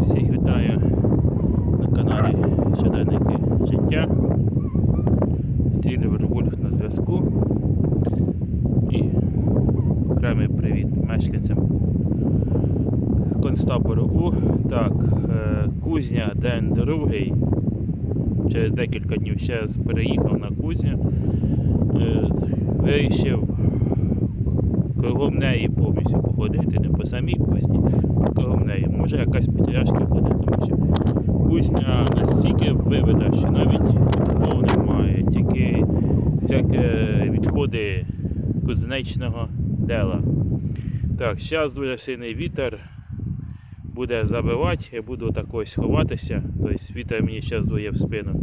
Всіх вітаю на каналі Щоденники життя. Сільвер Вульф на зв'язку. І окремий привіт мешканцям концтабору У. Так, е, кузня день другий. Через декілька днів ще переїхав на кузню. Е, Вирішив кругом неї повністю походити, не по самій кузні, а кругом неї. Може якась підтяжка буде, тому що кузня настільки вибита, що навіть відходу немає, тільки всякі відходи кузнечного дела. Так, зараз дуже сильний вітер буде забивати, я буду так ось ховатися, тобто вітер мені зараз дує в спину.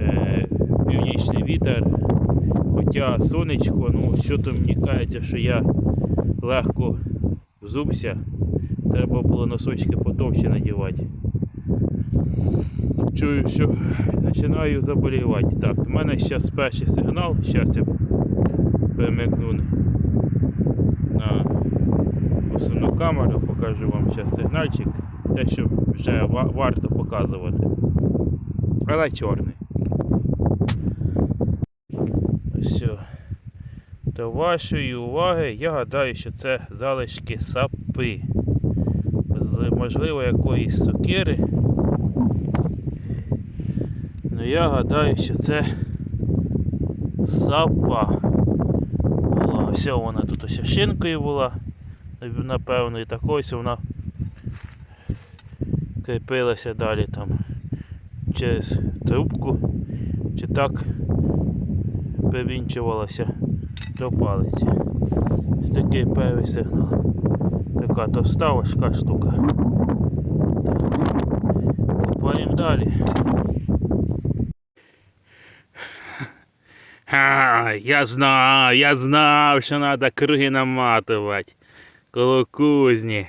Е, північний вітер, хоча сонечко, ну що то мені кажеться, що я легко взувся, треба було носочки потовще надівати. Чую, що починаю заболівати. Так, у мене зараз перший сигнал, зараз я перемикну на основну камеру, покажу вам зараз сигнальчик, те, що вже варто показувати. Але чорний. Все. До вашої уваги, я гадаю, що це залишки сапи. Можливо, якоїсь сокири. Ну я гадаю, що це сапа була. Ось вона тут ось шинкою була. Напевно, і так ось вона кріпилася далі там через трубку чи так привінчувалася до палиці. Ось такий перший сигнал. Така товста важка штука. Так. Копаємо далі. Ха, я знав, я знав, що треба круги наматувати. Коло кузні.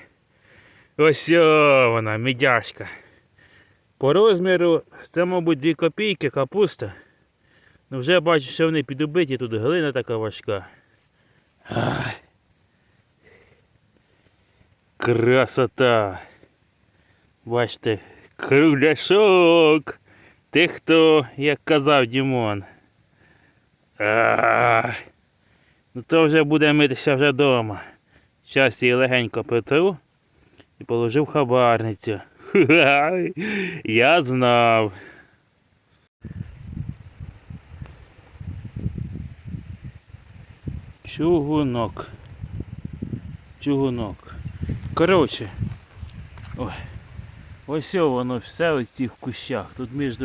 Ось вона, мідяшка. По розміру це, мабуть, 2 копійки капуста. Ну вже бачу, що вони підубиті, тут глина така важка. Ай. Красота. Бачите, кругляшок. Ти хто, як казав Дімон. Ай. Ну то вже буде митися вже вдома. Зараз її легенько притру і положив хабарницю. Ха-ха, Я знав. Чугунок. Чугунок. Коротше. Ой. Ось воно все в цих кущах. Тут між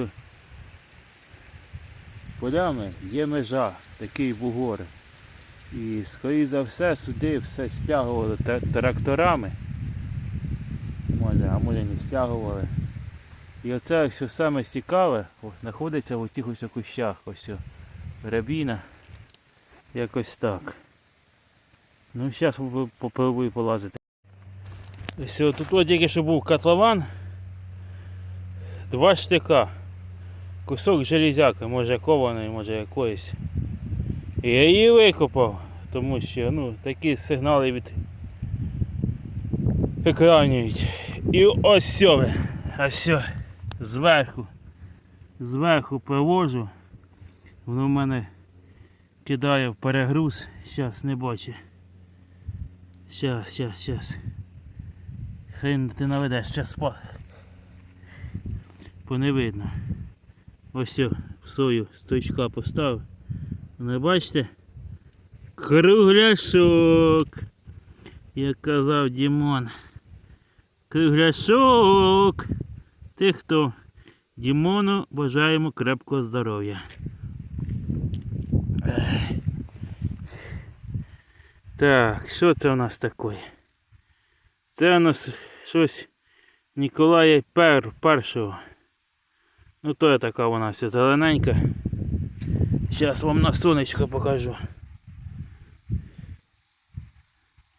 полями є межа, такий бугор. І скоріше за все сюди все стягували тракторами. Може, а може не стягували. І оце все саме цікаве знаходиться в оцих ось кущах. Ось о, рябіна. Якось так. Ну зараз попробую полазити. Ось тут от тільки що був котлован. Два штика. Кусок железяки, може кованої, може якоїсь. Я її викопав, тому що ну, такі сигнали від екранюють. І ось сьо, ось зверху, зверху привожу. Воно в мене кидає в перегруз. Зараз не бачу. Щас, щас, щас. Хрен ти наведеш, щас по. Бо не видно. Ось в сою стойчка поставив. Не бачите? Кругляшок. Як казав Дімон. Кругляшок. Ти хто? Дімону бажаємо крепкого здоров'я. Так, що це у нас таке? Це у нас щось Ніколая Пер, першого. Ну то я така вона все зелененька. Зараз вам на сонечко покажу.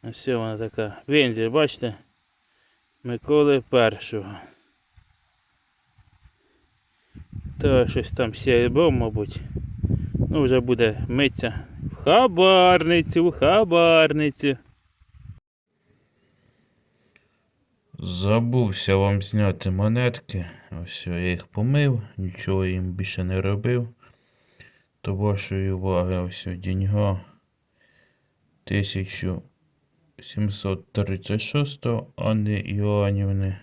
Ось вона така. Вензель, бачите? Миколи першого. То щось там сяйбо, мабуть. Ну вже буде митися. В хабарницю, в хабарницю. Забувся вам зняти монетки. Ось я їх помив, нічого їм більше не робив. До вашої уваги ось деньга 1736 Анни Іоанівни.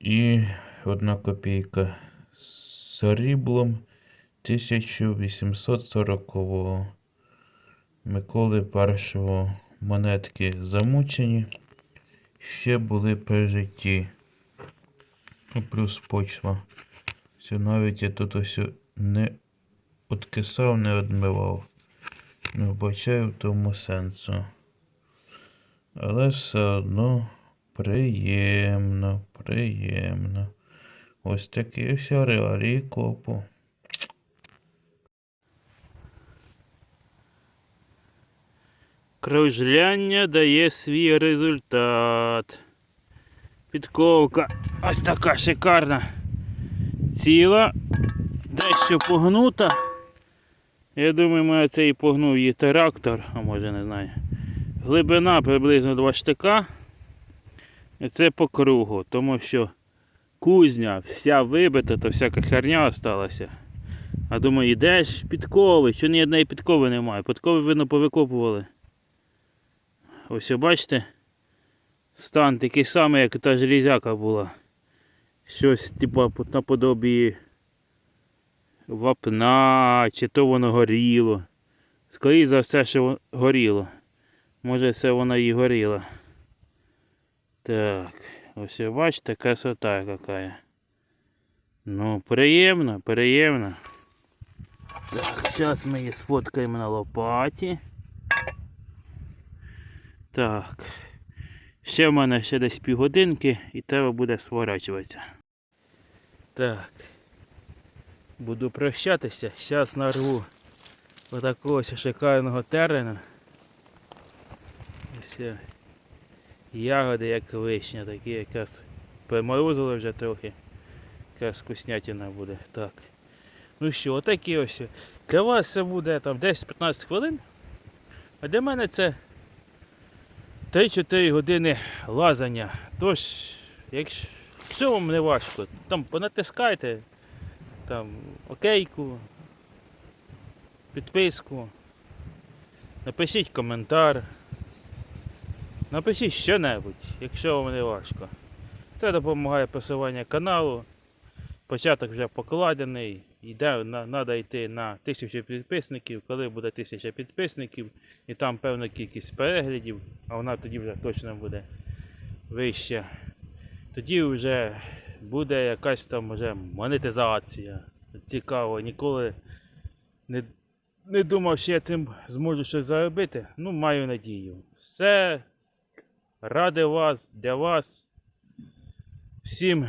І одна копійка з сріблом 1840 Миколи першого монетки замучені. Ще були при житті. Ну, плюс почва. Все, навіть я тут ось не откисав, не одмивав. Не вбачаю в тому сенсу. Але все одно приємно, приємно. Ось такі ось реалії копу. Кружляння дає свій результат. Підковка ось така шикарна. Ціла, дещо погнута. Я думаю, мене це і погнув її трактор, а може не знаю. Глибина приблизно 2 штика. І це по кругу, тому що кузня вся вибита, то всяка херня осталася. А думаю, йдеш підкови, що ні одної підкови немає. Підкови, видно, повикопували. Ось бачите, стан такий самий, як та железяка була. Щось типу наподобі вапна, чи то воно горіло. Скоріше за все, що горіло. Може це воно і горіло. Так, ось бачите, красота яка. Ну, приємно, приємно. Так, зараз ми її сфоткаємо на лопаті. Так. Ще в мене ще десь півгодинки і треба буде сворачуватися. Так. Буду прощатися. Зараз нарву ось шикарного терена. Ось. е, Ягоди як вишня, такі якраз приморозили вже трохи. Якраз вкуснятина буде. Так. Ну що, отакі ось. Для вас це буде там 10-15 хвилин. А для мене це 3-4 години лазання. Тож, якщо, вам не важко, там понатискайте там окейку, підписку, напишіть коментар, напишіть що-небудь, якщо вам не важко. Це допомагає просування каналу. Початок вже покладений. Йде, треба йти на тисячу підписників. Коли буде тисяча підписників, і там певна кількість переглядів, а вона тоді вже точно буде вища. Тоді вже буде якась там вже монетизація. Цікаво, ніколи не, не думав, що я цим зможу щось заробити. Ну, маю надію. Все ради вас, для вас. Всім